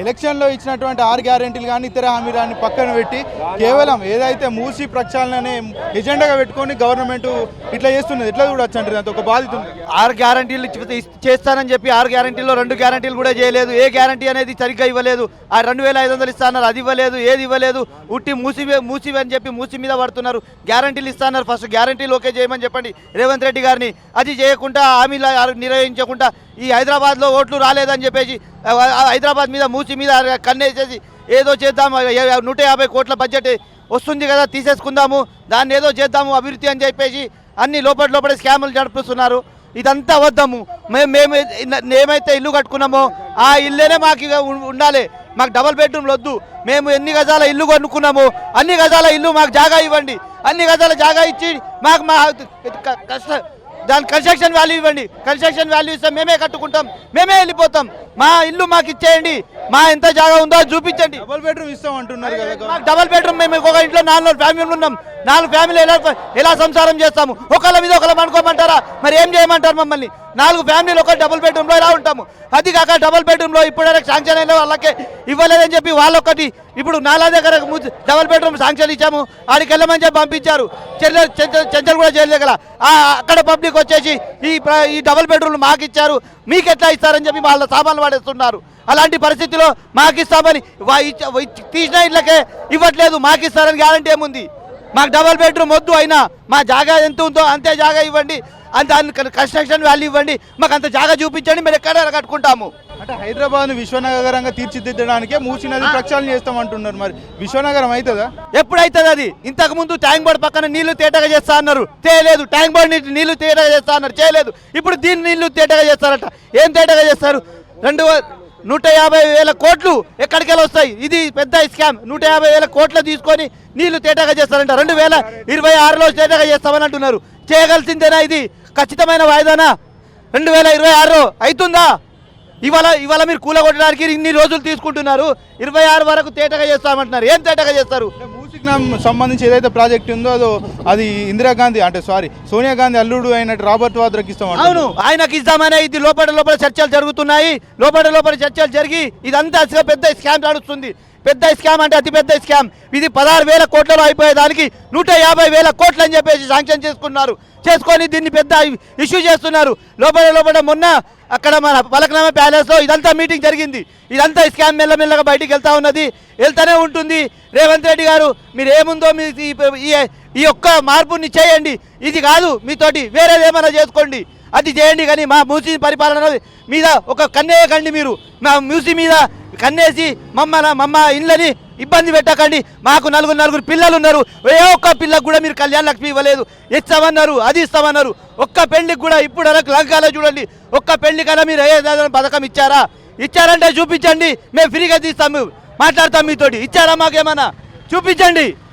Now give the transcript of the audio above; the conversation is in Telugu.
ఎలక్షన్లో ఇచ్చినటువంటి ఆరు గ్యారెంటీలు కానీ ఇతర హామీలని పక్కన పెట్టి కేవలం ఏదైతే మూసి ప్రక్షాళననే ఎజెండాగా పెట్టుకొని గవర్నమెంట్ ఇట్లా చేస్తున్నది ఎట్లా చూడొచ్చు అండి దాంతో ఒక బాధిత ఉంది ఆరు గ్యారంటీలు చేస్తానని చెప్పి ఆరు గ్యారంటీలో రెండు గ్యారంటీలు కూడా చేయలేదు. ఏ గ్యారంటీ అనేది సరిగ్గా ఇవ్వలేదు. ఆ రెండు వేల ఐదు వందలు ఇస్తాన్నారు అది ఇవ్వలేదు ఏది ఇవ్వలేదు. ఉట్టి మూసి మూసి అని చెప్పి మూసి మీద పడుతున్నారు. గ్యారంటీలు ఇస్తాన్నారు ఫస్ట్ గ్యారంటీలు ఓకే చేయమని చెప్పండి రేవంత్ రెడ్డి గారిని. అది చేయకుండా హామీలు నిర్వహించకుండా ఈ హైదరాబాద్లో ఓట్లు రాలేదని చెప్పేసి హైదరాబాద్ మీద మూసి మీద కన్నేసేసి ఏదో చేద్దాం నూట యాభై కోట్ల బడ్జెట్ వస్తుంది కదా తీసేసుకుందాము దాన్ని ఏదో చేద్దాము అభివృద్ధి అని చెప్పేసి అన్ని లోపల లోపల స్కాములు నడిపిస్తున్నారు. ఇదంతా వద్దాము. మేము మేము ఏమైతే ఇల్లు కట్టుకున్నామో ఆ ఇల్లేనే మాకు ఇక ఉండాలి. మాకు డబల్ బెడ్రూమ్లు వద్దు. మేము ఎన్ని గజాల ఇల్లు కొనుక్కున్నామో అన్ని గజాల ఇల్లు మాకు జాగా ఇవ్వండి. అన్ని గజాల జాగా ఇచ్చి మాకు మా కష్ట దాని కన్స్ట్రక్షన్ వాల్యూ ఇవ్వండి. కన్స్ట్రక్షన్ వాల్యూ ఇస్తే మేమే కట్టుకుంటాం. మేమే వెళ్ళిపోతాం. మా ఇల్లు మాకు ఇచ్చేయండి. మా ఎంత జాగా ఉందో చూపించండి. డబుల్ బెడ్రూమ్ ఇస్తాం అంటున్నారు కదా డబల్ బెడ్రూమ్ మేము ఒక ఇంట్లో నాలుగు ఫ్యామిలీలు ఉన్నాం. నాలుగు ఫ్యామిలీ ఎలా ఎలా సంసారం చేస్తాము? ఒకళ్ళ మీద ఒకళ్ళ అనుకోమంటారా మరి ఏం చేయమంటారు మమ్మల్ని? నాలుగు ఫ్యామిలీలు ఒక డబుల్ బెడ్రూమ్లో ఎలా ఉంటాము? అది కాక డబుల్ బెడ్రూమ్లో ఇప్పుడైనా శాంక్షన్ అయిన వాళ్ళకే ఇవ్వలేదని చెప్పి వాళ్ళొక్కటి ఇప్పుడు నాలా దగ్గర డబుల్ బెడ్రూమ్ శాంక్షన్ ఇచ్చాము. ఆడికి వెళ్ళమని చెప్పి పంపించారు. చెల్లె చెంచల్ కూడా జైలు దగ్గర. ఆ, అక్కడ పబ్లిక్ వచ్చేసి ఈ ఈ డబుల్ బెడ్రూమ్ మాకు ఇచ్చారు మీకు ఎట్లా ఇస్తారని చెప్పి వాళ్ళ సామాన్లు పడేస్తున్నారు. అలాంటి పరిస్థితిలో మాకు ఇస్తామని తీసిన ఇళ్ళకే ఇవ్వట్లేదు మాకు ఇస్తారని గ్యారంటీ ఏముంది? మాకు డబల్ బెడ్రూమ్ వద్దు అయినా మా జాగా ఎంత ఉందో అంతే జాగా ఇవ్వండి. అంత కన్స్ట్రక్షన్ వాల్యూ ఇవ్వండి. మాకు అంత జాగా చూపించండి మేము ఎక్కడ కట్టుకుంటాము? అంటే హైదరాబాద్ విశ్వనగరంగా తీర్చిదిద్దడానికే మూసి నది ప్రక్షాళన చేస్తాం అంటున్నారు మరి. విశ్వనగరం అవుతుందా ఎప్పుడైతుంది అది? ఇంతకు ముందు ట్యాంక్ బోర్డ్ పక్కన నీళ్ళు తేటగా చేస్తా అన్నారు. చేయలేదు ట్యాంక్ బోర్డ్ నీ- నీళ్ళు తేటగా చేస్తా అన్నారు. చేయలేదు. ఇప్పుడు దీన్ని నీళ్ళు తేటగా చేస్తారట. ఏం తేటగా చేస్తారు? రెండు నూట యాభై వేల కోట్లు ఎక్కడికి వస్తాయి? ఇది పెద్ద స్కామ్. నూట యాభై వేల కోట్లు తీసుకొని నీళ్ళు తేటగా చేస్తారంట. రెండు వేల ఇరవై ఆరులో తేటగా చేస్తామని అంటున్నారు. చేయగలిసిందేనా ఇది? ఖచ్చితమైన వాయిదానా? రెండు వేల ఇరవై ఆరులో. అవుతుందా ఇవాళ ఇవాళ మీరు కూలగొట్టడానికి ఇన్ని రోజులు తీసుకుంటున్నారు. ఇరవై ఆరు వరకు తేటగా చేస్తామంటున్నారు. ఏం తేటగా చేస్తారు? సంబంధించి ఏదైతే ప్రాజెక్ట్ ఉందో అదో అది ఇందిరాగాంధీ అంటే సారీ సోనియా గాంధీ అల్లుడు అయినట్టు రాబర్ట్ వాద్రకి ఇస్తాం. అవును ఆయనకి ఇద్దామనే ఇది లోపల లోపల చర్చలు జరుగుతున్నాయి. లోపల లోపల చర్చలు జరిగి ఇదంతా అసలు పెద్ద స్కామ్ నడుస్తుంది పెద్ద స్కామ్ అంటే అతి పెద్ద స్కామ్. ఇది పదహారు వేల కోట్లలో అయిపోయేదానికి నూట యాభై వేల కోట్లు అని చెప్పేసి శాంక్షన్ చేసుకున్నారు. చేసుకొని దీన్ని పెద్ద ఇష్యూ చేస్తున్నారు. లోపల లోపల మొన్న అక్కడ మన పలకనామా ప్యాలెస్లో ఇదంతా మీటింగ్ జరిగింది. ఇదంతా స్కామ్ మెల్లమెల్లగా బయటికి వెళ్తా ఉన్నది. వెళ్తూనే ఉంటుంది. రేవంత్ రెడ్డి గారు మీరు ఏముందో మీ ఈ- ఈ- మార్పుని చేయండి. ఇది కాదు మీతోటి వేరేది ఏమైనా చేసుకోండి. అది చేయండి కానీ మా మూసి పరిపాలన మీద ఒక కన్నేయకండి మీరు. మా మూసి మీద కన్నేసి మమ్మల మమ్మ ఇళ్ళని ఇబ్బంది పెట్టకండి. మాకు నలుగురు నలుగురు పిల్లలు ఉన్నారు ఏ ఒక్క పిల్లకు కూడా మీరు కళ్యాణ లక్ష్మి ఇవ్వలేదు. ఇస్తామన్నారు అది ఇస్తామన్నారు. ఒక్క పెళ్ళికి కూడా ఇప్పుడు వరకు లంకాలో చూడండి. ఒక్క పెళ్ళికైనా మీరు ఏ ఏదైనా పథకం ఇచ్చారా? ఇచ్చారంటే చూపించండి. మేము ఫ్రీగా తీస్తాము. మాట్లాడతాం మీతోటి. ఇచ్చారా మాకేమన్నా? చూపించండి.